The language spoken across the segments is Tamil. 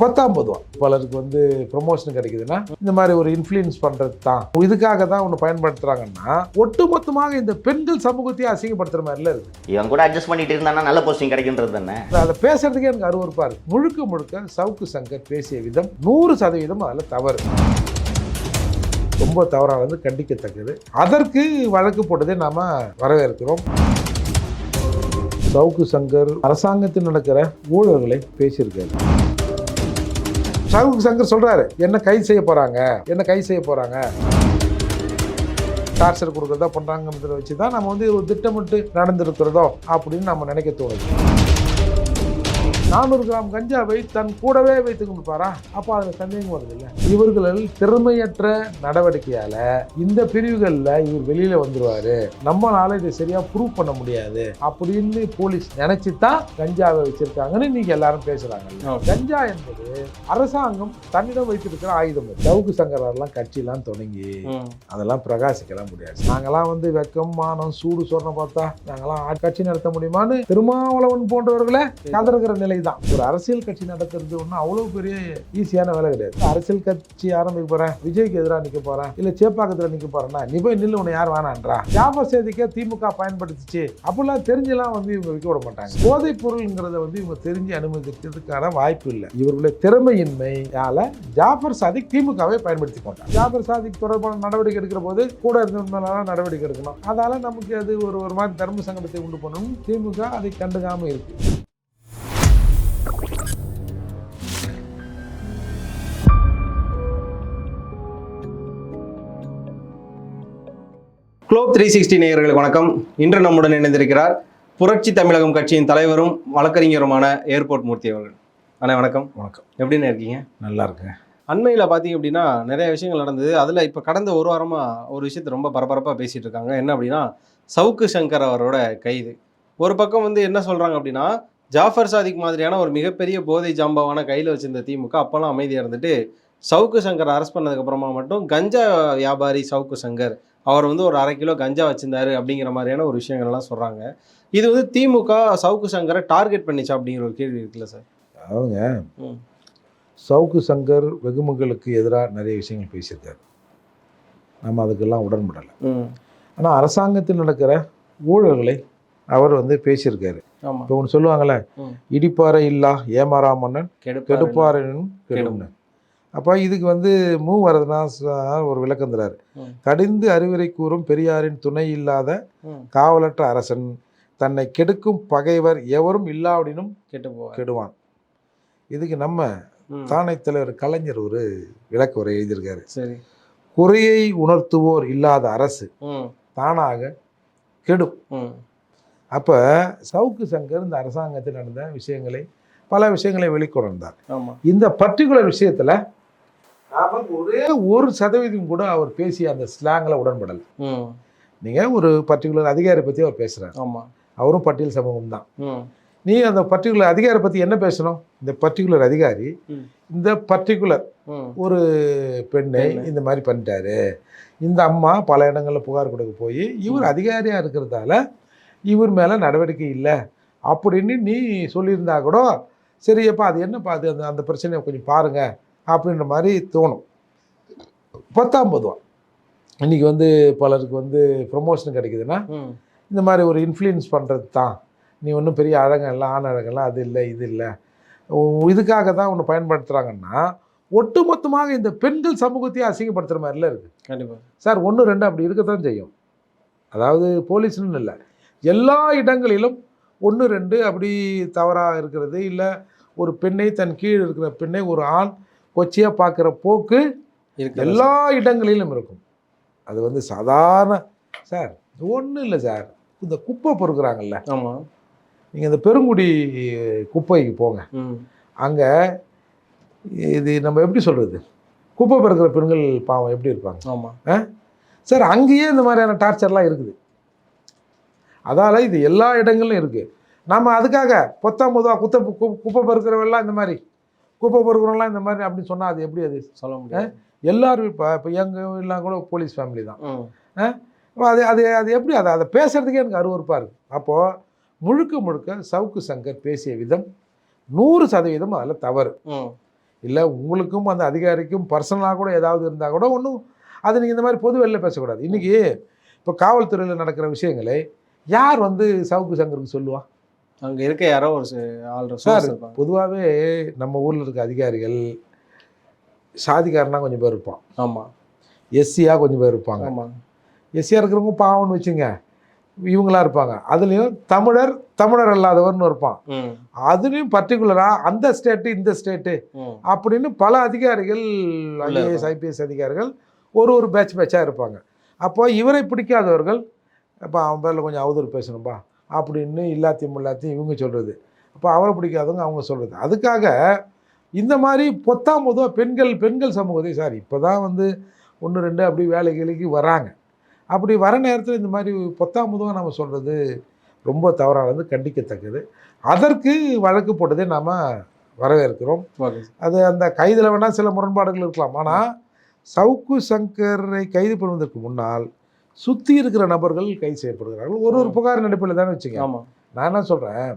பத்தாம் பொதுவா பலருக்கு வந்து ப்ரொமோஷன் கிடைக்குதுன்னா இந்த மாதிரி ஒரு இன்ஃப்ளூயன்ஸ் பண்றது தான். இதுக்காக தான் ஒன்று பயன்படுத்துறாங்கன்னா ஒட்டுமொத்தமாக இந்த பெண்கள் சமூகத்தையே அசிங்கப்படுத்துற மாதிரில இருக்கு. இவன் கூட அட்ஜஸ்ட் பண்ணிட்டு இருந்தானா நல்ல போஸ்டிங் கிடைக்குன்றது தானே? அதை பேசுறதுக்கே எனக்கு அருவருப்பா இருக்கு. முழுக்க முழுக்க சவுக்கு சங்கர் பேசிய விதம் நூறு சதவீதம் அதில் தவறு. ரொம்ப தவறானது கண்டிக்கத்தக்கது. அதற்கு வழக்கு போட்டதை நாம வரவேற்கிறோம். சவுக்கு சங்கர் அரசாங்கத்தில் நடக்கிற ஊழல்களை பேசியிருக்காரு. சவுக்கு சங்கர் சொல்கிறாரு என்ன கைது செய்ய போகிறாங்க என்ன கைது செய்ய போகிறாங்க டார்ச்சர் கொடுக்குறதா பண்ணுறாங்கிறத வச்சு தான் நம்ம வந்து ஒரு திட்டமிட்டு நடந்திருக்கிறதோ அப்படின்னு நம்ம நினைக்க தோணுது. நானூறு கிராம் கஞ்சாவை தன் கூடவே வைத்து கொடுப்பாரா அப்போ அதில் சந்தேகம் வருது இல்லை இவர்கள் திறமையற்ற நடவடிக்கையால இந்த பிரிவுகளில் இவர் வெளியில வந்துருவாரு. நம்மளால இதை சரியா ப்ரூவ் பண்ண முடியாது அப்படின்னு போலீஸ் நினைச்சு தான் கஞ்சாவை வச்சிருக்காங்கன்னு நீங்க எல்லாரும் பேசுறாங்க. கஞ்சா என்பது அரசாங்கம் தன்னிடம் வைத்திருக்கிற ஆயுதம். சவுக்கு சங்கரெல்லாம் கட்சியெல்லாம் தொடங்கி அதெல்லாம் பிரகாசிக்கலாம் முடியாது. நாங்கெல்லாம் வந்து வெக்கம் மானம் சூடு சொன்ன பார்த்தா நாங்கெல்லாம் ஆ- கட்சி நடத்த முடியுமான்னு திருமாவளவன் போன்றவர்களை கதறுகிற நிலை தான் ஒரு அரசியல் கட்சி நடத்துறது ஒன்றும் அவ்வளோ பெரிய ஈஸியான வேலை கிடையாது. அரசியல் கட்சி ஆரம்பிக்க போகிறேன் விஜய்க்கு எதிராக நிற்க போகிறேன் இல்லை சேப்பாக்கத்தில் நிற்க போகிறேன்னா நீ போய் நில்லு உன்னை யார் வேணான்றா? ஜாபர் சேதிக்கே திமுக பயன்படுத்திச்சு. அப்படிலாம் தெரிஞ்செல்லாம் வந்து இவங்க விற்க விட மாட்டாங்க. போதைப் பொருள்ங்கிறத வந்து இவங்க தெரிஞ்சு அனுமதிக்கிறதுக்கான வாய்ப்பு இல்லை. இவர்களுடைய திறமையின்மையால் ஜாஃபர் சாதிக் திமுகவை பயன்படுத்தி கொண்டார். ஜாஃபர் சாதிக் தொடர்பான நடவடிக்கை எடுக்கிற போது கூட இருந்தவங்களால நடவடிக்கை எடுக்கணும். அதால் நமக்கு அது ஒரு ஒரு மாதிரி தர்ம சங்கடத்தை உண்டு பண்ணணும் திமுக அதை கண்டுக்காமல் இருக்குது குளோப் த்ரீ சிக்ஸ்டி நேயர்களுக்கு வணக்கம். இன்று நம்முடன் இணைந்திருக்கிறார் புரட்சி தமிழகம் கட்சியின் தலைவரும் வழக்கறிஞருமான ஏர்போர்ட் மூர்த்தி அவர்கள். அண்ணா வணக்கம். வணக்கம். எப்படின்னு இருக்கீங்க? நல்லா இருக்குங்க அண்மையில் பார்த்தீங்க அப்படின்னா நிறைய விஷயங்கள் நடந்தது. அதில் இப்போ கடந்த ஒரு வாரமாக ஒரு விஷயத்தை ரொம்ப பரபரப்பாக பேசிகிட்டு இருக்காங்க. என்ன அப்படின்னா சவுக்கு சங்கர் அவரோட கைது. ஒரு பக்கம் வந்து என்ன சொல்கிறாங்க அப்படின்னா ஜாஃபர் சாதிக் மாதிரியான ஒரு மிகப்பெரிய போதை ஜாம்பவான கையில் வச்சிருந்த திமுக அப்போல்லாம் அமைதியாக இருந்துட்டு சவுக்கு சங்கர் அரெஸ்ட் பண்ணதுக்கு அப்புறமா மட்டும் கஞ்சா வியாபாரி சவுக்கு சங்கர் அவர் வந்து ஒரு அரை கிலோ கஞ்சா வச்சிருந்தாரு அப்படிங்கிற மாதிரியான ஒரு விஷயங்கள்லாம் சொல்கிறாங்க இது வந்து திமுக சவுக்கு சங்கரை டார்கெட் பண்ணிச்சா அப்படிங்கிற ஒரு கேள்வி இருக்குல்ல சார்? அவங்க. சவுக்கு சங்கர் வெகுமகளுக்கு எதிராக நிறைய விஷயங்கள் பேசியிருக்காரு. நம்ம அதுக்கெல்லாம் உடன்படலை. ஆனால் அரசாங்கத்தில் நடக்கிற ஊழல்களை அவர் வந்து பேசியிருக்காரு. இப்போ ஒன்று சொல்லுவாங்கள்ல ம். இடிப்பாறை இல்லா ஏமாறா மன்னன் கெடுப்பாரு கெடுப்பாரினும் கெடும்னு அப்போ இதுக்கு வந்து மூ. வரதனாஸ் ஒரு விளக்கம் தராரு. கடிந்து அறிவுரை கூறும் பெரியாரின் துணை இல்லாத. காவலற்ற அரசன் தன்னை கெடுக்கும் பகைவர் எவரும் இல்லாவிடினும் கெட்டு கெடுவான். இதுக்கு நம்ம. தானை தலைவர் கலைஞர் ஒரு விளக்க உரை எழுதியிருக்காரு. சரி. குறையை உணர்த்துவோர் இல்லாத அரசு தானாக கெடும். அப்போ சவுக்கு சங்கர் இந்த அரசாங்கத்தில் நடந்த விஷயங்களை பல விஷயங்களை வெளிக்கொணர்ந்தார். இந்த பர்டிகுலர் விஷயத்தில் நமக்கு ஒரே ஒரு சதவீதம் கூட அவர் பேசிய அந்த ஸ்லாங்கில் உடன்படலை. நீங்கள் ஒரு பர்டிகுலர் அதிகாரி பற்றி அவர் பேசுகிறார் ஆமாம் அவரும் பட்டியல் சமூகம் தான். நீ அந்த பர்டிகுலர் அதிகாரி பற்றி என்ன பேசணும்? இந்த பர்டிகுலர் அதிகாரி. இந்த பர்டிகுலர் ஒரு பெண்ணை. இந்த மாதிரி பண்ணிட்டாரு. இந்த அம்மா பல இடங்களில் புகார் கொடுக்க போய் இவர் அதிகாரியாக இருக்கிறதால இவர் மேலே நடவடிக்கை இல்லை. அப்படின்னு நீ சொல்லியிருந்தா கூட சரி அப்பா அது என்னப்பா அது அந்த அந்த பிரச்சனையை கொஞ்சம் பாருங்க. அப்படின்ற மாதிரி தோணும். பத்தாம் பொதுவாக இன்னைக்கு வந்து பலருக்கு வந்து ப்ரொமோஷன் கிடைக்குதுன்னா இந்த மாதிரி ஒரு இன்ஃப்ளூயன்ஸ் பண்ணுறது தான். நீ ஒன்றும் பெரிய அழகம் இல்லை ஆண் அழகெல்லாம் அது இல்லை இது இல்லை. இதுக்காக தான் ஒன்று பயன்படுத்துகிறாங்கன்னா ஒட்டுமொத்தமாக இந்த பெண்கள் சமூகத்தையே அசிங்கப்படுத்துகிற மாதிரில இருக்குது கண்டிப்பாக சார் ஒன்று ரெண்டு அப்படி இருக்கத்தான் செய்யும். அதாவது போலீஸ்னு இல்லை. எல்லா இடங்களிலும் ஒன்று ரெண்டு அப்படி தவறாக இருக்கிறது இல்லை. ஒரு பெண்ணை தன் கீழ் இருக்கிற பெண்ணை ஒரு ஆண் கொச்சையாக பார்க்குற போக்கு எல்லா இடங்களிலும் இருக்கும். அது வந்து சாதாரண சார் ஒன்றும் இல்லை சார். இந்த குப்பை பொறுக்குறாங்கல்ல. ஆமாம் நீங்கள் இந்த பெருங்குடி குப்பைக்கு போங்க. அங்கே இது நம்ம எப்படி சொல்கிறது குப்பை பொறுக்கிற பெண்கள் பாவம் எப்படி இருப்பாங்க? ஆமாம் சார் அங்கேயே இந்த மாதிரியான டார்ச்சர்லாம் இருக்குது. அதால் இது எல்லா இடங்களிலும் இருக்குது நம்ம அதுக்காக பொத்தாம் பொதுவாக குத்த குப்பை பொறுக்கிறவெல்லாம் இந்த மாதிரி. குப்பை பொறுக்கிறவங்களாம் இந்த மாதிரி அப்படின்னு சொன்னால் அது எப்படி அது? சொல்ல முடியாது. எல்லாரும் இப்போ இப்போ எங்கள் எல்லாம் கூட போலீஸ் ஃபேமிலி தான். அது அது அது எப்படி அதை அதை பேசுறதுக்கே எனக்கு அருவருப்பாக இருக்குது அப்போது முழுக்க முழுக்க சவுக்கு சங்கர் பேசிய விதம் நூறு சதவீதம் அதில் தவறு. இல்லை உங்களுக்கும் அந்த அதிகாரிக்கும் பர்சனலாக கூட ஏதாவது இருந்தால் கூட ஒன்றும் அது நீங்கள் இந்த மாதிரி பொது வெளில பேசக்கூடாது. இன்றைக்கி இப்போ காவல்துறையில் நடக்கிற விஷயங்களை யார் வந்து சவுக்கு சங்கருக்கு சொல்லுவா? அங்க இருக்க யாரோ ஒரு ஆள் சார் பொதுவாகவே நம்ம ஊரில் இருக்க அதிகாரிகள் சாதிக்காரனா கொஞ்சம் பேர் இருப்பான். ஆமா. எஸ்சியாக கொஞ்சம் பேர் இருப்பாங்க. ஆமா. எஸ்சியாக இருக்கிறவங்க பாவம்னு வச்சுங்க. இவங்களா இருப்பாங்க. அதுலேயும் தமிழர் தமிழர் அல்லாதவர்னு இருப்பான். அதுலேயும் பர்டிகுலராக அந்த ஸ்டேட்டு இந்த ஸ்டேட்டு அப்படின்னு பல அதிகாரிகள் ஐஏஎஸ். ஐபிஎஸ் அதிகாரிகள் ஒரு ஒரு பேட்ச் பேட்சாக இருப்பாங்க. அப்போ இவரை பிடிக்காதவர்கள் அப்போ அவன் பேரில் கொஞ்சம் அவதூறு பேசணும்பா. அப்படின்னு இல்லாத்தையும் இல்லாத்தையும் இவங்க சொல்கிறது அப்போ அவரை பிடிக்காதவங்க அவங்க சொல்கிறது அதுக்காக இந்த மாதிரி பொத்தாம் பொதுவாக பெண்கள் பெண்கள் சமூகத்தை சார் இப்போ தான் வந்து ஒன்று ரெண்டு அப்படி வேலை வேலைக்கு வராங்க. அப்படி வர நேரத்தில் இந்த மாதிரி பொத்தாம் பொதுவாக நம்ம சொல்கிறது ரொம்ப தவறானது கண்டிக்கத்தக்கது. அதற்கு வழக்கு போட்டதை நாம் வரவேற்கிறோம். அது அந்த கைதில் வேணால் சில முரண்பாடுகள் இருக்கலாம். ஆனால் சவுக்கு சங்கரை கைது பண்ணுவதற்கு முன்னால் சுற்றி இருக்கிற நபர்கள் கைது செய்யப்படுகிறார்கள். ஒரு ஒரு. புகார் நடிப்பில் தானே வச்சுங்க ஆமா. நான் என்ன சொல்கிறேன்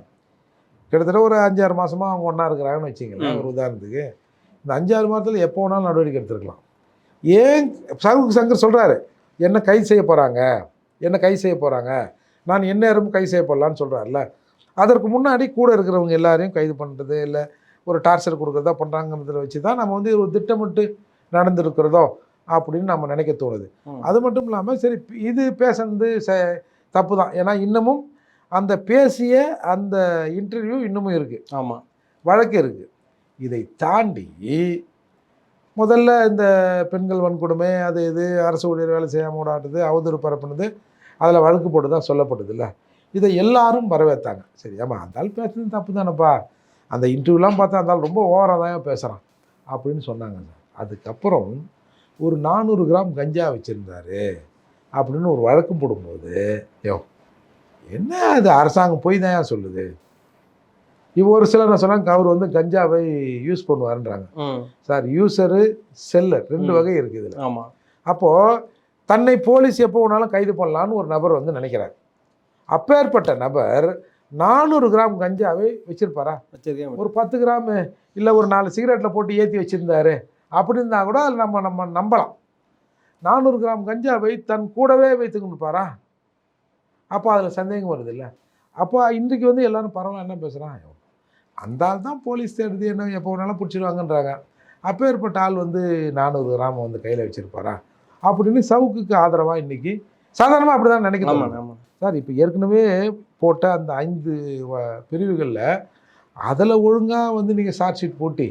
கிட்டத்தட்ட ஒரு அஞ்சாறு மாதமாக அவங்க ஒன்றா இருக்கிறாங்கன்னு வச்சுங்களேன். ஒரு உதாரணத்துக்கு. இந்த அஞ்சாறு மாதத்தில் எப்போ வேணாலும் நடவடிக்கை எடுத்துருக்கலாம். ஏன் சவுக்கு சங்கர் சொல்கிறாரு என்ன கைது செய்ய போகிறாங்க என்ன கைது செய்ய போகிறாங்க நான் எந்நேரமும் கைது செய்யப்படலான்னு சொல்கிறாருல அதற்கு முன்னாடி கூட இருக்கிறவங்க எல்லாரையும் கைது பண்ணுறது இல்லை ஒரு டார்ச்சர் கொடுக்குறதா பண்ணுறாங்கிறதுல வச்சு தான் நம்ம வந்து ஒரு திட்டமிட்டு நடந்திருக்கிறதோ அப்படின்னு நம்ம நினைக்க தோணுது. அது மட்டும் இல்லாமல் சரி இது பேசுனது ச தப்பு தான் ஏன்னா இன்னமும் அந்த பேசிய அந்த இன்டர்வியூ இன்னமும் இருக்குது ஆமா. வழக்கு இருக்குது இதை தாண்டி முதல்ல இந்த பெண்கள் வன்கொடுமை அது இது அரசு ஊழியர் வேலை செய்யாமல் விடாட்டுது அவதூறு பரப்புனது அதில் வழக்கு போட்டு தான் சொல்லப்படுது இல்லை இதை எல்லாரும் வரவேற்றாங்க. சரி ஆமாம் அந்த ஆள் பேசுறது தப்பு தானேப்பா? அந்த இன்டர்வியூலாம் பார்த்தா அந்த ஆள் ரொம்ப ஓவராக தான் பேசுகிறான் அப்படின்னு சொன்னாங்க சார். அதுக்கப்புறம் ஒரு நானூறு கிராம் கஞ்சா வச்சுருந்தாரு அப்படின்னு ஒரு வழக்கு போடும்போது யோ என்ன அது அரசாங்கம் போய் தான் சொல்லுது? இப்போ ஒரு சிலர் என்ன சொன்னாங்க அவர் வந்து கஞ்சாவை யூஸ் பண்ணுவாருன்றாங்க. சார் யூசரு செல்லர் ரெண்டு. வகை இருக்குது இதில். ஆமா. அப்போது தன்னை போலீஸ் எப்போ வேணாலும் கைது பண்ணலான்னு ஒரு நபர் வந்து நினைக்கிறார். அப்பேற்பட்ட நபர் நானூறு கிராம் கஞ்சாவை வச்சிருப்பாரா? வச்சிருக்கேன் ஒரு பத்து கிராம் இல்லை ஒரு நாலு சிகரெட்டில் போட்டு ஏற்றி வச்சுருந்தாரு. அப்படி இருந்தால் கூட அதில் நம்ம நம்ம நம்பலாம். நானூறு கிராம் கஞ்சாவை தன் கூடவே வைத்துக்கொண்டு இருப்பாரா அப்போ அதில் சந்தேகம் வருது இல்லை. அப்போ இன்றைக்கு வந்து எல்லாரும் பரவாயில்ல என்ன பேசுகிறான் அந்த ஆள் தான் போலீஸ் தேடுது என்ன எப்போ வேணாலும் பிடிச்சிடுவாங்கன்றாங்க. அப்பேற்பட்ட ஆள் வந்து நானூறு கிராம் வந்து கையில் வச்சுருப்பாரா? அப்படின்னு சவுக்குக்கு ஆதரவாக இன்னைக்கு சாதாரணமாக அப்படி தான் ஆமா சார் இப்போ ஏற்கனவே போட்ட அந்த ஐந்து பிரிவுகளில் அதில் ஒழுங்காக வந்து நீங்கள் சார்ஜ் ஷீட் போட்டு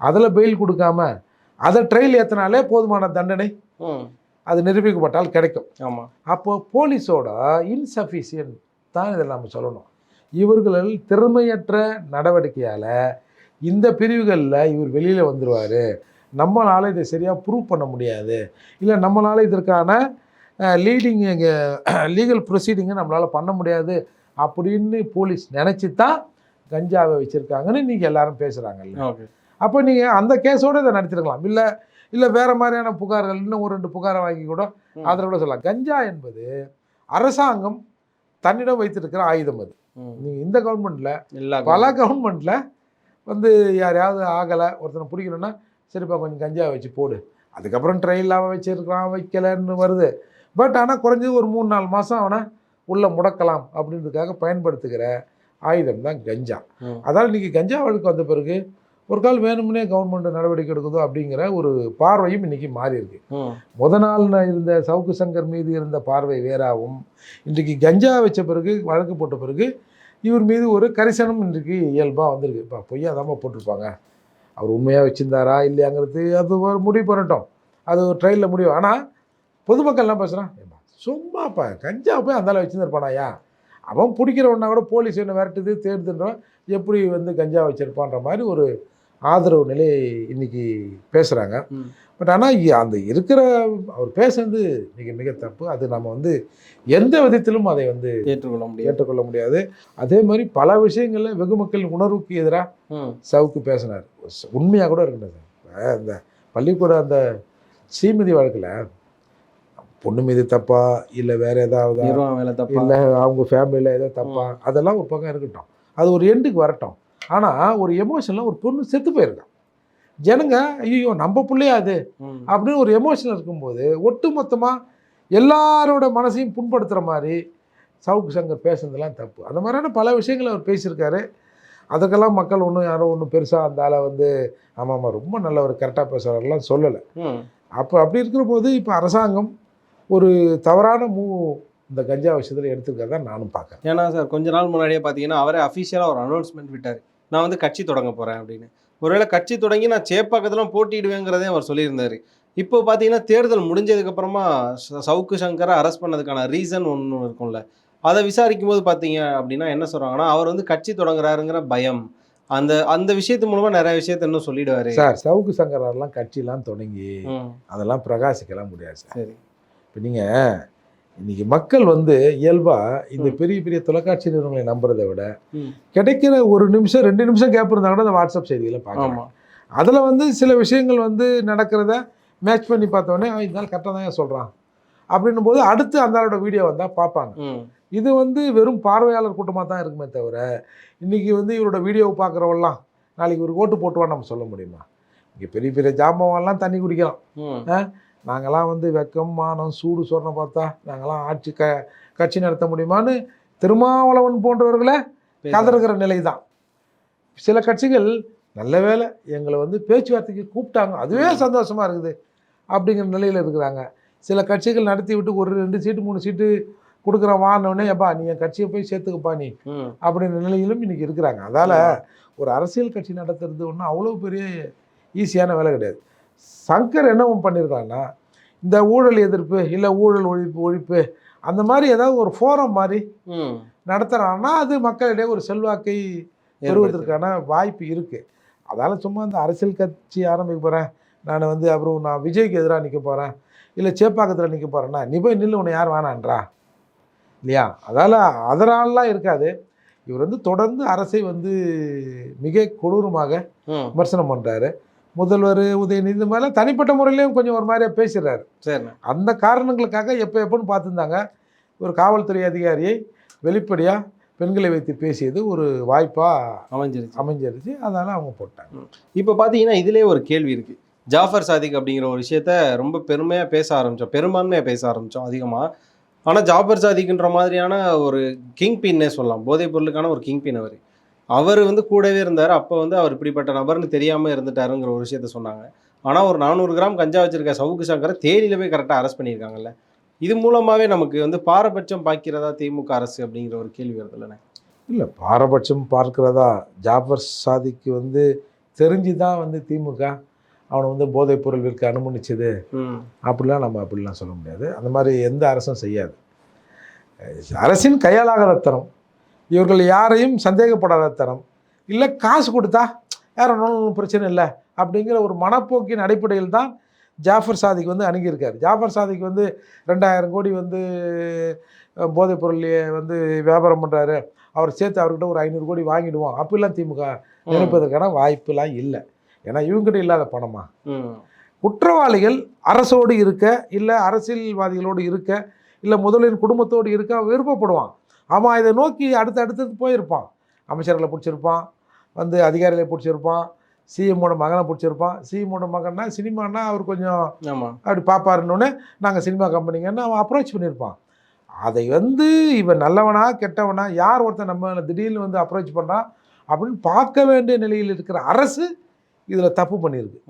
அதில் பெயில் கொடுக்காம அதை ட்ரையல் ஏற்றினாலே போதுமான தண்டனை அது நிரூபிக்கப்பட்டால் கிடைக்கும். ஆமா. அப்போ போலீஸோட இன்சஃபிஷியன்ட் தான் இதில் நம்ம சொல்லணும். இவர்கள் திறமையற்ற நடவடிக்கையால் இந்த பிரிவுகளில் இவர் வெளியில் வந்துடுவார் நம்மளால் இதை சரியாக ப்ரூவ் பண்ண முடியாது. இல்லை நம்மளால் இதற்கான லீடிங் லீகல் ப்ரொசீடிங்கை நம்மளால் பண்ண முடியாது அப்படின்னு போலீஸ் நினச்சி தான் கஞ்சாவை வச்சுருக்காங்கன்னு நீங்கள் எல்லாரும் பேசுகிறாங்கல்ல ஓகே. அப்போ நீங்கள் அந்த கேஸோடு இதை நடத்திருக்கலாம் இல்லை இல்லை வேறு மாதிரியான புகார்கள் இன்னும் ஒரு ரெண்டு புகாரை வாங்கி கூட. அதில் கூட சொல்லலாம். கஞ்சா என்பது அரசாங்கம் தன்னிடம் வைத்திருக்கிற ஆயுதம் அது. நீங்கள் இந்த கவர்மெண்ட்டில் பல கவர்மெண்ட்டில் வந்து யாரையாவது ஆகலை ஒருத்தனை பிடிக்கணும்னா சரிப்பா கொஞ்சம் கஞ்சா வச்சு போடு. அதுக்கப்புறம் ட்ரெயினில் வச்சிருக்கிறான் வைக்கலைன்னு வருது. பட் ஆனால் குறைஞ்சது ஒரு மூணு நாலு மாதம் அவனை உள்ளே முடக்கலாம் அப்படின்றதுக்காக பயன்படுத்துகிற ஆயுதம் தான் கஞ்சா. அதாவது இன்றைக்கி கஞ்சா வழக்கு வந்த பிறகு ஒரு கால் வேணும்னே கவர்மெண்ட் நடவடிக்கை எடுக்குதோ அப்படிங்கிற ஒரு பார்வையும் இன்றைக்கி மாறி இருக்கு. முத நாள் இருந்த சவுக்கு சங்கர் மீது இருந்த பார்வை வேறாவும் இன்றைக்கு கஞ்சா வச்ச பிறகு வழக்கு போட்ட பிறகு இவர் மீது ஒரு கரிசனம் இன்றைக்கு இயல்பாக வந்திருக்கு. இப்போ பொய்யா தாம்மா போட்டிருப்பாங்க. அவர் உண்மையாக வச்சுருந்தாரா இல்லையாங்கிறது அது ஒரு முடிவு பண்ணட்டும் அது ஒரு ட்ரெயினில் முடிவு. ஆனால் பொதுமக்கள்லாம் பேசுகிறான் சும்மாப்பா கஞ்சா போய் அந்தால வச்சுருந்துருப்பானாயா? அவன் பிடிக்கிறவனா கூட போலீஸ் என்ன விரட்டுது தேடுதுன்றவன் எப்படி வந்து கஞ்சா வச்சிருப்பான்ற மாதிரி ஒரு ஆதரவு நிலை இன்னைக்கு பேசுகிறாங்க. பட் ஆனால் அந்த இருக்கிற அவர் பேசுனது மிக மிக தப்பு. அது நம்ம வந்து எந்த விதத்திலும் அதை வந்து ஏற்றுக்கொள்ள முடியாது. ஏற்றுக்கொள்ள முடியாது. அதே மாதிரி பல விஷயங்களில் வெகு மக்கள் உணர்வுக்கு எதிராக சவுக்கு பேசினார். உண்மையாக கூட இருக்கணும் சார். இந்த பள்ளிக்கூட அந்த ஸ்ரீமதி வழக்கில் பொண்ணு மீது தப்பா இல்லை வேற ஏதாவது இல்லை அவங்க ஃபேமிலியில் ஏதோ தப்பா? அதெல்லாம் ஒரு பக்கம் இருக்கட்டும். அது ஒரு எண்டுக்கு வரட்டும். ஆனால் ஒரு எமோஷனில் ஒரு பொண்ணு செத்து போயிருக்கான் ஜனங்க ஐயோ நம்ம பிள்ளையா அது ம். அப்படின்னு ஒரு எமோஷனல் இருக்கும்போது ஒட்டு மொத்தமாக எல்லாரோட மனசையும் புண்படுத்துகிற மாதிரி சவுக்கு சங்கர் பேசுனதெல்லாம் தப்பு. அந்த மாதிரியான பல விஷயங்களை அவர் பேசியிருக்காரு. அதுக்கெல்லாம் மக்கள் ஒன்றும் யாரும் ஒன்றும் பெருசாக அந்த ஆளை வந்து ஆமாம் ஆமாம் ரொம்ப நல்லவர் கரெக்டாக பேசுகிறாரெல்லாம் சொல்லலை. அப்போ அப்படி இருக்கிற போது இப்போ அரசாங்கம் ஒரு தவறான மூ இந்த கஞ்சா விஷயத்தில் எடுத்துருக்கறதா நானும் பார்க்குறேன். ஏன்னா சார் கொஞ்ச நாள் முன்னாடியே பார்த்தீங்கன்னா அவரே அஃபிஷியலாக ஒரு அனௌன்ஸ்மெண்ட் விட்டார். நான் வந்து கட்சி தொடங்க போகிறேன் அப்படின்னு. ஒருவேளை கட்சி தொடங்கி நான் சேப்பாக்கத்தில் போட்டியிடுவேங்கிறதே அவர் சொல்லியிருந்தார். இப்போ பார்த்தீங்கன்னா தேர்தல் முடிஞ்சதுக்கப்புறமா சவுக்கு சங்கரை அரெஸ்ட் பண்ணதுக்கான ரீசன் ஒன்று இருக்கும்ல. அதை விசாரிக்கும் போது பார்த்தீங்க அப்படின்னா என்ன சொல்கிறாங்கன்னா அவர் வந்து கட்சி தொடங்குறாருங்கிற பயம். அந்த அந்த விஷயத்து மூலமாக நிறைய விஷயத்த இன்னும் சொல்லிடுவாரு. சார் சவுக்கு சங்கரெல்லாம் கட்சியெல்லாம் தொடங்கி அதெல்லாம் பிரகாசிக்கலாம் முடியாது சார். சரி. இப்போ நீங்கள் இன்னைக்கு மக்கள் வந்து இயல்பாக இந்த பெரிய பெரிய தொலைக்காட்சி நிறுவனங்களை நம்புறதை விட. கிடைக்கிற ஒரு நிமிஷம் ரெண்டு நிமிஷம் கேப் இருந்தால் கூட அந்த வாட்ஸ்அப் செய்திகளை பார்க்கலாம். அதில் வந்து சில விஷயங்கள் வந்து நடக்கிறத மேட்ச் பண்ணி பார்த்தோன்னே "ஆ, இந்த நாள் கரெக்டாக தான் சொல்கிறான் அப்படின்னும் போது அடுத்து அந்த ஆளோட வீடியோ வந்தால் பார்ப்பாங்க. இது வந்து வெறும் பார்வையாளர் கூட்டமாக தான் இருக்குமே தவிர இன்றைக்கி வந்து இவரோட வீடியோவை பார்க்குறவெல்லாம் நாளைக்கு ஒரு ஓட்டு போட்டுவான்னு நம்ம சொல்ல முடியுமா? இங்கே பெரிய பெரிய ஜாம்பவான்லாம் தண்ணி குடிக்கலாம். நாங்களாம் வந்து வெக்கம் மானம் சூடு சொரணை பார்த்தா நாங்களாம் ஆட்சி க கட்சி நடத்த முடியுமான்னு திருமாவளவன் போன்றவர்களை கதறுகிற நிலை தான் சில கட்சிகள் நல்ல வேளை எங்களை வந்து பேச்சுவார்த்தைக்கு கூப்பிட்டாங்க. அதுவே சந்தோஷமா இருக்குது அப்படிங்கிற நிலையில் இருக்கிறாங்க. சில கட்சிகள் நடத்தி விட்டு ஒரு ரெண்டு சீட்டு மூணு சீட்டு கொடுக்குற வானோடனே எப்பா நீ என் கட்சியை போய் சேர்த்துக்கப்பா நீ. அப்படின்ற நிலையிலும் இன்னைக்கு இருக்கிறாங்க. அதால் ஒரு அரசியல் கட்சி நடத்துறது ஒன்றும் அவ்வளோ பெரிய ஈஸியான வேலை கிடையாது. சங்கர் என்ன பண்ணியிருக்காங்கன்னா இந்த ஊழல் எதிர்ப்பு இல்லை ஊழல் ஒழிப்பு ஒழிப்பு அந்த மாதிரி ஏதாவது ஒரு ஃபோரம் மாதிரி நடத்துகிறாங்கன்னா அது மக்களிடையே ஒரு செல்வாக்கை பெறுவதற்கான வாய்ப்பு இருக்குது அதால் சும்மா இந்த அரசியல் கட்சி ஆரம்பிக்க போகிறேன் நான் வந்து அப்புறம் நான் விஜய்க்கு எதிராக நிற்க போகிறேன் இல்லை சேப்பாக்கத்தில் நிற்க போகிறேன்னா நீ போய் நில்லு உன்னை யார் வேணான்றா? இல்லையா? அதால் அதனாலலாம் இருக்காது. இவர் வந்து தொடர்ந்து அரசை வந்து மிக கொடூரமாக விமர்சனம் பண்ணுறாரு முதல்வர் உதயநிதி இந்த மாதிரிலாம் தனிப்பட்ட முறையிலையும் கொஞ்சம் ஒரு மாதிரியாக பேசுகிறாரு சரிண்ணே. அந்த காரணங்களுக்காக எப்போ எப்போன்னு பார்த்துருந்தாங்க. ஒரு காவல்துறை அதிகாரியை வெளிப்படையாக பெண்களை வைத்து பேசியது ஒரு வாய்ப்பாக அமைஞ்சிருச்சு. அமைஞ்சிருச்சு. அதனால் அவங்க போட்டாங்க. இப்போ பார்த்தீங்கன்னா இதுலேயே ஒரு கேள்வி இருக்கு. ஜாஃபர் சாதிக் அப்படிங்கிற ஒரு விஷயத்த ரொம்ப பெருமையாக பேச ஆரம்பித்தோம் பெரும்பான்மையாக பேச ஆரம்பித்தோம் அதிகமாக ஆனால் ஜாஃபர் சாதிக்ன்ற மாதிரியான ஒரு கிங் பின்னே சொல்லலாம். போதைப் பொருளுக்கான ஒரு கிங் பின் அவர். அவர் வந்து கூடவே இருந்தார். அப்போ வந்து அவர் இப்படிப்பட்ட நபர்னு தெரியாமல் இருந்துட்டாருங்கிற ஒரு விஷயத்த சொன்னாங்க. ஆனால் ஒரு நானூறு கிராம் கஞ்சா வச்சிருக்க சவுக்கு சங்கரை தேனியில் போய் கரெக்டாக அரெஸ்ட் பண்ணியிருக்காங்கல்ல. இது மூலமாகவே நமக்கு வந்து பாரபட்சம் பார்க்கிறதா திமுக அரசு அப்படிங்கிற ஒரு கேள்வி வருது இல்லைண்ணே? இல்லை பாரபட்சம் பார்க்கிறதா ஜாஃபர் சாதிக்கு வந்து தெரிஞ்சு தான் வந்து திமுக அவனை வந்து போதைப் பொருள் விற்க அனுமதிச்சது. அப்படிலாம் நம்ம அப்படிலாம் சொல்ல முடியாது. அந்த மாதிரி எந்த அரசும் செய்யாது. அரசின் கையாளாகாத தரம். இவர்கள் யாரையும் சந்தேகப்படாத தரம். இல்லை காசு கொடுத்தா யார் ஒன்றும் பிரச்சனை இல்லை அப்படிங்கிற ஒரு மனப்போக்கின் அடிப்படையில் தான் ஜாஃபர் சாதிக் வந்து அணுகியிருக்கார். ஜாஃபர் சாதிக் வந்து ரெண்டாயிரம் கோடி வந்து அஹ், போதைப் பொருளையே வந்து வியாபாரம் பண்ணுறாரு அவர் சேர்த்து அவர்கிட்ட ஒரு ஐநூறு கோடி வாங்கிடுவோம். அப்படிலாம் திமுக நினைப்பதற்கான வாய்ப்புலாம் இல்லை. ஏன்னா இவங்ககிட்ட இல்லாத பணமா? குற்றவாளிகள் அரசோடு இருக்க இல்லை அரசியல்வாதிகளோடு இருக்க இல்லை முதலின் குடும்பத்தோடு இருக்க விருப்பப்படுவான். அவன் இதை நோக்கி அடுத்து அடுத்தது போயிருப்பான். அமைச்சர்களை பிடிச்சிருப்பான் வந்து அதிகாரிகளை பிடிச்சிருப்பான் சிஎம்மோட மகனை பிடிச்சிருப்பான். சிஎம்மோட மகன்னா சினிமான்னா அவர் கொஞ்சம் அப்படி பார்ப்பாருன்னொன்னே நாங்கள் சினிமா கம்பெனிங்கன்னு அவன் அப்ரோச் பண்ணியிருப்பான். அதை வந்து இவன் நல்லவனா கெட்டவனா யார் ஒருத்தன் நம்ம திடீர்னு வந்து அப்ரோச் பண்ணுறான் அப்படின்னு பார்க்க வேண்டிய நிலையில் இருக்கிற அரசு இதில் தப்பு பண்ணியிருக்கு.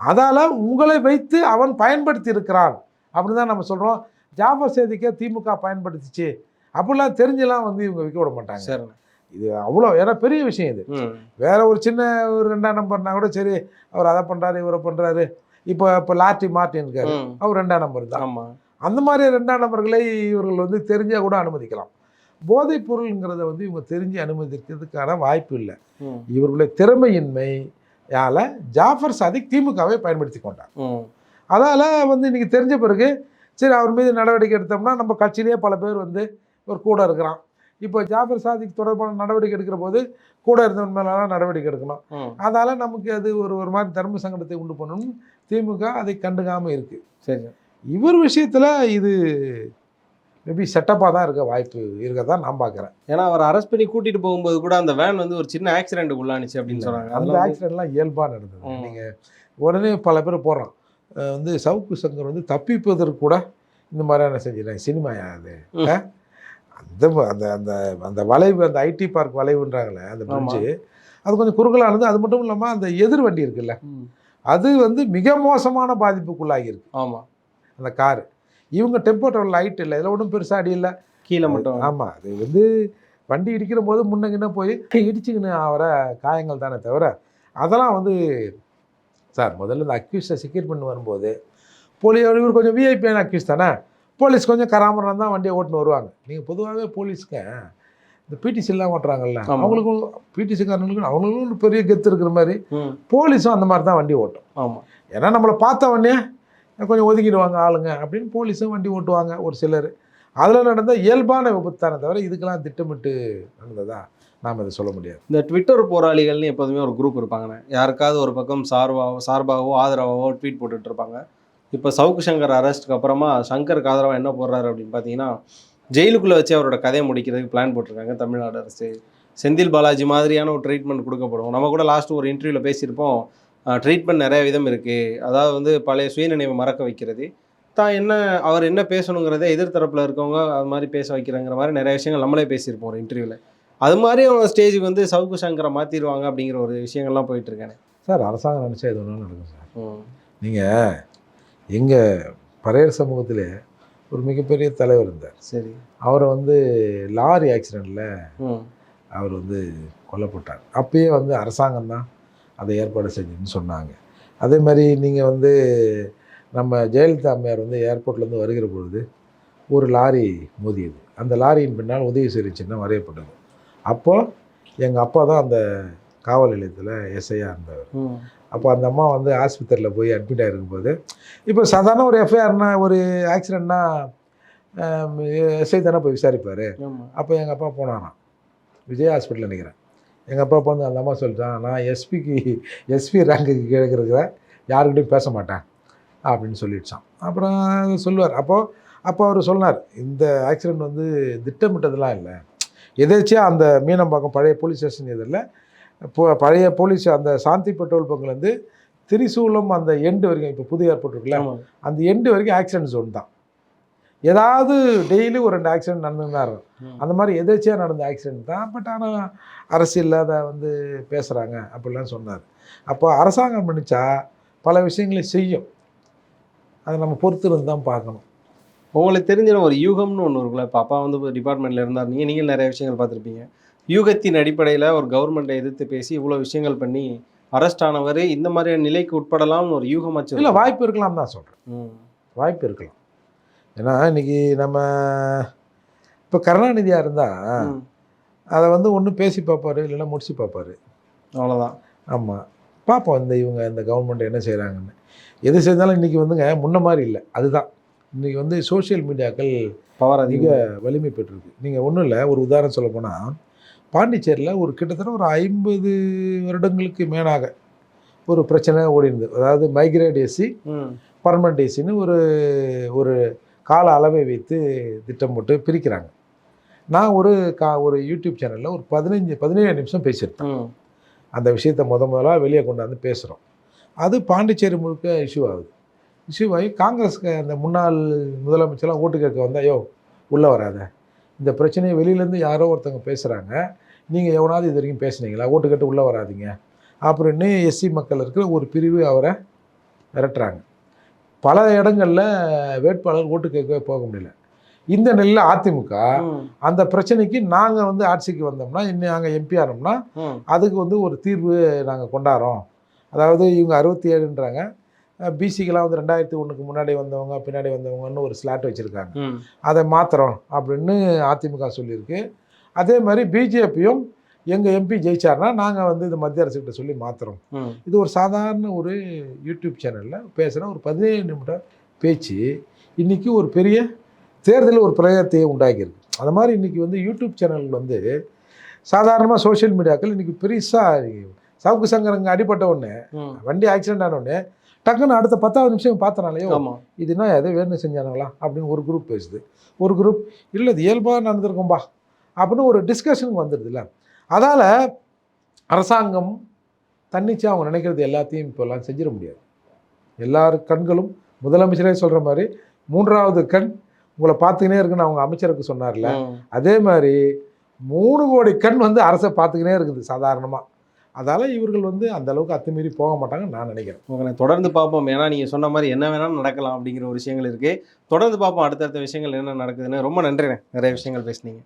அதால் உங்களை வைத்து அவன் பயன்படுத்தி இருக்கிறான் அப்படின்னு தான் நம்ம சொல்கிறோம் ஜாஃபர் சேதிக்க திமுக பயன்படுத்திச்சு. அப்படிலாம் தெரிஞ்செல்லாம் வந்து இவங்க விற்க விட மாட்டாங்க. சரிண்ணே இது அவ்வளோ ஏன்னா பெரிய விஷயம் இது. வேற ஒரு சின்ன ஒரு ரெண்டாம் நம்பர்னா கூட சரி அவர் அதை பண்ணுறாரு இவரை பண்ணுறாரு இப்போ இப்போ லாட்டி மார்ட்டின் இருக்காரு அவர் ரெண்டாம் நம்பர் தான். ஆமாம் அந்த மாதிரி ரெண்டாம் நபர்களை இவர்கள் வந்து தெரிஞ்சால் கூட அனுமதிக்கலாம். போதைப் பொருள்ங்கிறத வந்து இவங்க தெரிஞ்சு அனுமதிக்கிறதுக்கான வாய்ப்பு இல்லை. இவர்களுடைய திறமையின்மை யால ஜாஃபர் சாதிக் திமுகவை பயன்படுத்தி கொண்டார். அதால் வந்து இன்றைக்கி தெரிஞ்ச பிறகு சரி அவர் மீது நடவடிக்கை எடுத்தோம்னா நம்ம கட்சியிலேயே பல பேர் வந்து ஒரு கூட இருக்கிறான். இப்போ ஜாஃபர் சாதிக் தொடர்பான நடவடிக்கை எடுக்கிற போது கூட இருந்தவன் மேலாம் நடவடிக்கை எடுக்கணும். அதால் நமக்கு அது ஒரு ஒரு மாதிரி தர்ம சங்கடத்தை உண்டு பண்ணணும் திமுக அதை கண்டுக்காமல் இருக்குது சரி இவர் விஷயத்தில் இது மேபி செட்டப்பாக தான் இருக்க வாய்ப்பு இருக்க தான் நான் பார்க்குறேன் ஏன்னா அவர் அரெஸ்ட் பண்ணி கூட்டிட்டு போகும்போது கூட அந்த வேன் வந்து ஒரு சின்ன ஆக்சிடென்ட் உள்ளானுச்சு அப்படின்னு சொல்றாங்க அந்த ஆக்சிடென்ட்லாம் இயல்பாக நடந்தது. நீங்கள் உடனே பல பேர் போடுறான். அஹ் வந்து சவுக்கு சங்கர் வந்து தப்பிப்பதற்கு கூட இந்த மாதிரியான செஞ்சிடறாங்க சினிமாயா அது? அந்த அந்த அந்த அந்த வளைவு அந்த ஐடி பார்க் வளைவுன்றாங்களே அந்த பிரிட்ஜு அது கொஞ்சம் குறுகலானது அது மட்டும் இல்லாமல் அந்த எதிர் வண்டி இருக்குல்ல. அது வந்து மிக மோசமான பாதிப்புக்குள்ளாகி இருக்கு. ஆமா. அந்த காரு. இவங்க டெம்போ ட்ராவல் லைட் இல்லை இதில் ஒன்றும் பெருசாக அடி இல்லை. கீழே மட்டும். ஆமாம் அது வந்து வண்டி இடிக்கிற போது முன்னங்கின போய் இடிச்சுக்கின்னு அவரை காயங்கள் தானே தவிர அதெல்லாம் வந்து சார் முதல்ல இந்த அக்யூஸை செக்யூர் பண்ணி வரும்போது போலி இவர் கொஞ்சம் விஐபியான அக்யூஸ் தானே? போலீஸ் கொஞ்சம் கராமரம் தான் வண்டியை ஓட்டுன்னு வருவாங்க. நீங்கள் பொதுவாகவே போலீஸ்க்கு இந்த பிடிசிலாம் ஓட்டுறாங்கல்ல. அவங்களுக்கும் பிடிசிக்காரங்களுக்கும் அவங்களுக்கும் ஒரு பெரிய கெத்து இருக்கிற மாதிரி. போலீஸும் அந்த மாதிரி தான் வண்டி ஓட்டும். ஆமா. ஏன்னா நம்மளை பார்த்த உடனே கொஞ்சம் ஒதுக்கிடுவாங்க ஆளுங்க அப்படின்னு போலீஸும் வண்டி ஓட்டுவாங்க ஒரு சிலர். அதில் நடந்த இயல்பான விபத்தானே தவிர இதுக்கெல்லாம் திட்டமிட்டு நடந்ததா நாம் இதை சொல்ல முடியாது. இந்த ட்விட்டர் போராளிகள்னு எப்போதுமே ஒரு குரூப் இருப்பாங்கண்ணே. யாருக்காவது ஒரு பக்கம் சார்பாவோ சார்பாகவோ ஆதரவாவோ ட்வீட் போட்டுட்டு இருப்பாங்க. இப்போ சவுக்கு சங்கர் அரெஸ்ட்டுக்கு அப்புறமா சங்கருக்கு ஆதரவாக என்ன போடுறாரு அப்படின்னு பார்த்தீங்கன்னா ஜெயிலுக்குள்ளே வச்சு அவரோட கதையை முடிக்கிறதுக்கு பிளான் போட்டிருக்காங்க தமிழ்நாடு அரசு. செந்தில் பாலாஜி மாதிரியான ஒரு ட்ரீட்மெண்ட் கொடுக்கப்படும். நம்ம கூட லாஸ்ட் ஒரு இன்டர்வியூவில் பேசியிருப்போம். ட்ரீட்மெண்ட் நிறைய விதம் இருக்குது அதாவது வந்து பழைய சுயநினைவை மறக்க வைக்கிறது. தான் என்ன அவர் என்ன பேசணுங்கிறதே எதிர்த்தரப்பில் இருக்கவங்க அது மாதிரி பேச வைக்கிறாங்கிற மாதிரி நிறைய விஷயங்கள் நம்மளே பேசியிருப்போம் ஒரு இன்டர்வியூவில் அது மாதிரி அவங்க ஸ்டேஜுக்கு வந்து சவுக்கு சங்கரை மாற்றிடுவாங்க அப்படிங்கிற ஒரு விஷயங்கள்லாம் போயிட்டு இருக்கானே சார் அரசாங்கம் நினச்சா இது ஒன்றும் நடக்கும் சார். நீங்கள் எங்கள் பறையர் சமூகத்தில் ஒரு மிகப்பெரிய தலைவர் இருந்தார். சரி. அவரை வந்து லாரி ஆக்சிடெண்ட்டில் அவர் வந்து கொல்லப்பட்டார். அப்பயே வந்து அரசாங்கம் தான் அதை ஏற்பாடு செஞ்சுன்னு சொன்னாங்க. அதே மாதிரி நீங்கள் வந்து நம்ம ஜெயலலிதா அம்மையார் வந்து ஏர்போர்ட்லேருந்து வருகிற பொழுது ஒரு லாரி மோதியது. அந்த லாரியின் பின்னால் உதயசூரி சின்னம் வரையப்பட்டது. அப்போது எங்கள் அப்பா தான் அந்த காவல் நிலையத்தில் எஸ்ஐயாக இருந்தவர். அப்போ அந்த அம்மா வந்து ஆஸ்பத்திரியில் போய் அட்மிட் ஆகிருக்கும்போது இப்போ சாதாரண ஒரு எஃப்ஐஆர்னா ஒரு ஆக்சிடெண்ட்னா எஸ்ஐ தானே போய் விசாரிப்பார். அப்போ எங்கள் அப்பா போனாராம். விஜய் ஹாஸ்பிட்டல் நினைக்கிறேன் எங்கள் அப்பா வந்து அந்த அம்மா சொல்லிட்டான் நான் எஸ்பிக்கு எஸ்பி ரேங்குக்கு கீழே இருக்கிற யாருக்கிட்டையும் பேச மாட்டேன். அப்படின்னு சொல்லிடுச்சான் அப்புறம் சொல்லுவார். அப்போது அப்போ அவர் சொன்னார் இந்த ஆக்சிடெண்ட் வந்து திட்டமிட்டதெல்லாம் இல்லை. எதேச்சியாக அந்த மீனம்பாக்கம் பழைய போலீஸ் ஸ்டேஷன் இப்போ பழைய போலீஸ் அந்த சாந்தி பெட்ரோல் பங்க்லேருந்து திரிசூலம் அந்த எண்டு வரைக்கும் இப்போ புது ஏர்போர்ட் இருக்குல்ல அந்த எண்டு வரைக்கும் ஆக்சிடென்ட் ஜோன் தான். ஏதாவது டெய்லி ஒரு ரெண்டு ஆக்சிடென்ட் நடந்துன்னு தான் இருக்கும். அந்த மாதிரி எதேச்சியாக நடந்த ஆக்சிடென்ட் தான் பட் ஆனால் அரசியலில் அதை வந்து பேசுகிறாங்க அப்படிலாம் சொன்னார். அப்போ அரசாங்கம் பண்ணிச்சா பல விஷயங்களை செய்யும். அதை நம்ம பொறுத்து இருந்து தான் பார்க்கணும். உங்களுக்கு தெரிஞ்ச ஒரு யூகம்னு ஒன்று இருக்குல்ல இப்போ அப்பா வந்து டிபார்ட்மெண்ட்டில் இருந்தார். நீங்கள் நீங்கள் நிறைய விஷயங்கள் பார்த்துருப்பீங்க. யூகத்தின் அடிப்படையில் ஒரு கவர்மெண்ட்டை எதிர்த்து பேசி இவ்வளோ விஷயங்கள் பண்ணி அரெஸ்ட் ஆனவர் இந்த மாதிரியான நிலைக்கு உட்படலாம்னு ஒரு யூகமாச்சு இல்லை வாய்ப்பு இருக்கலாம் தான் சொல்கிறேன் வாய்ப்பு இருக்கலாம். ஏன்னா இன்னைக்கு நம்ம இப்போ கருணாநிதியாக இருந்தால். அதை வந்து ஒன்று பேசி பார்ப்பாரு இல்லைன்னா முடிச்சு பார்ப்பாரு அவ்வளோதான் ஆமாம் பார்ப்போம் இந்த இவங்க இந்த கவர்மெண்ட் என்ன செய்கிறாங்கன்னு எது செஞ்சாலும் இன்றைக்கி வந்துங்க முன்ன மாதிரி இல்லை. அதுதான். இன்றைக்கி வந்து சோஷியல் மீடியாக்கள் பவர் மிக அதிகம் வலிமை பெற்றிருக்கு. நீங்கள் ஒன்றும் இல்லை ஒரு உதாரணம் சொல்ல போனால் பாண்டிச்சேரியில் ஒரு கிட்டத்தட்ட ஒரு ஐம்பது வருடங்களுக்கு மேலாக ஒரு பிரச்சனை ஓடி இருந்தது. அதாவது மைக்ரேட் ஏசி பர்மனண்ட் ஏசின்னு ஒரு ஒரு கால அளவை வைத்து திட்டம் போட்டு பிரிக்கிறாங்க. நான் ஒரு கா ஒரு யூடியூப் சேனலில் ஒரு பதினஞ்சு பதினேழு நிமிஷம் பேசியிருப்பேன். அந்த விஷயத்தை முத முதலாக வெளியே கொண்டாந்து பேசுகிறோம் அது பாண்டிச்சேரி முழுக்க இஷ்யூ ஆகுது. இஷ்யூ ஆகி காங்கிரஸ்க்கு அந்த முன்னாள் முதலமைச்சர்லாம் ஓட்டு கேட்க வந்தா யோ உள்ளே வராத. இந்த பிரச்சனையை வெளியிலேருந்து யாரோ ஒருத்தவங்க பேசுகிறாங்க நீங்கள் எவனாவது இது வரைக்கும் பேசுனீங்களா? ஓட்டு கேட்டு உள்ளே வராதீங்க. அப்படின்னு எஸ்சி மக்கள் இருக்கிற ஒரு பிரிவு அவரை விரட்டுறாங்க. பல இடங்களில் வேட்பாளர் ஓட்டு கேட்கவே போக முடியல. இந்த நிலையில் அதிமுக அந்த பிரச்சனைக்கு நாங்கள் வந்து ஆட்சிக்கு வந்தோம்னா இன்னும் நாங்கள் எம்பி ஆனோம்னா அதுக்கு வந்து ஒரு தீர்வு நாங்கள் கொண்டாடுறோம். அதாவது இவங்க அறுபத்தி ஏழுன்றாங்க பிசிக்கெலாம் வந்து ரெண்டாயிரத்தி ஒன்றுக்கு முன்னாடி வந்தவங்க பின்னாடி வந்தவங்கன்னு ஒரு ஸ்லாட் வச்சுருக்காங்க. அதை மாற்றுறோம் அப்படின்னு அதிமுக சொல்லியிருக்கு. அதே மாதிரி பிஜேபியும் எங்கள் எம்பி ஜெயிச்சார்னா நாங்கள் வந்து இது மத்திய அரசுக்கிட்ட சொல்லி மாற்றுறோம் இது ஒரு சாதாரண ஒரு யூடியூப் சேனலில் பேசுகிற ஒரு பதினேழு நிமிடம் பேச்சு இன்றைக்கி ஒரு பெரிய தேர்தலில் ஒரு பிரயத்தையே உண்டாக்கியிருக்கு. அந்த மாதிரி இன்றைக்கி வந்து யூடியூப் சேனல்கள் வந்து சாதாரணமாக சோஷியல் மீடியாக்கள் இன்றைக்கி பெருசாக சவுக்கு சங்கரங்க அடிபட்ட உடனே வண்டி ஆக்சிடென்ட் ஆன உடனே டக்குன்னு அடுத்த பத்தாவது நிமிஷம் பார்த்தனாலையோ ஆமா. இது என்ன எதை வேணும் செஞ்சானுங்களா? அப்படின்னு ஒரு குரூப் பேசுது. ஒரு குரூப் இல்லை இது இயல்பாக நடந்திருக்கும்பா. அப்படின்னு ஒரு டிஸ்கஷனுக்கு வந்துடுதுல்ல. அதால் அரசாங்கம் தன்னிச்சையாக அவங்க நினைக்கிறது எல்லாத்தையும் இப்போல்லாம் செஞ்சிட முடியாது. எல்லார் கண்களும் முதலமைச்சரே சொல்கிற மாதிரி மூன்றாவது கண் உங்களை பார்த்துக்கினே இருக்குன்னு அவங்க அமைச்சருக்கு சொன்னார்ல. அதே மாதிரி மூணு கோடி கண் வந்து அரசை பார்த்துக்கினே இருக்குது சாதாரணமாக அதால் இவர்கள் வந்து அந்த அளவுக்கு அத்துமீறி போக மாட்டாங்கன்னு நான் நினைக்கிறேன். உங்களை தொடர்ந்து பார்ப்போம். ஏன்னா நீங்க சொன்ன மாதிரி என்ன வேணாலும் நடக்கலாம் அப்படிங்கிற ஒரு விஷயங்கள் இருக்கு. தொடர்ந்து பார்ப்போம். அடுத்தடுத்த விஷயங்கள் என்ன நடக்குதுன்னு. ரொம்ப நன்றிண்ணே. நிறைய விஷயங்கள் பேசுனீங்க.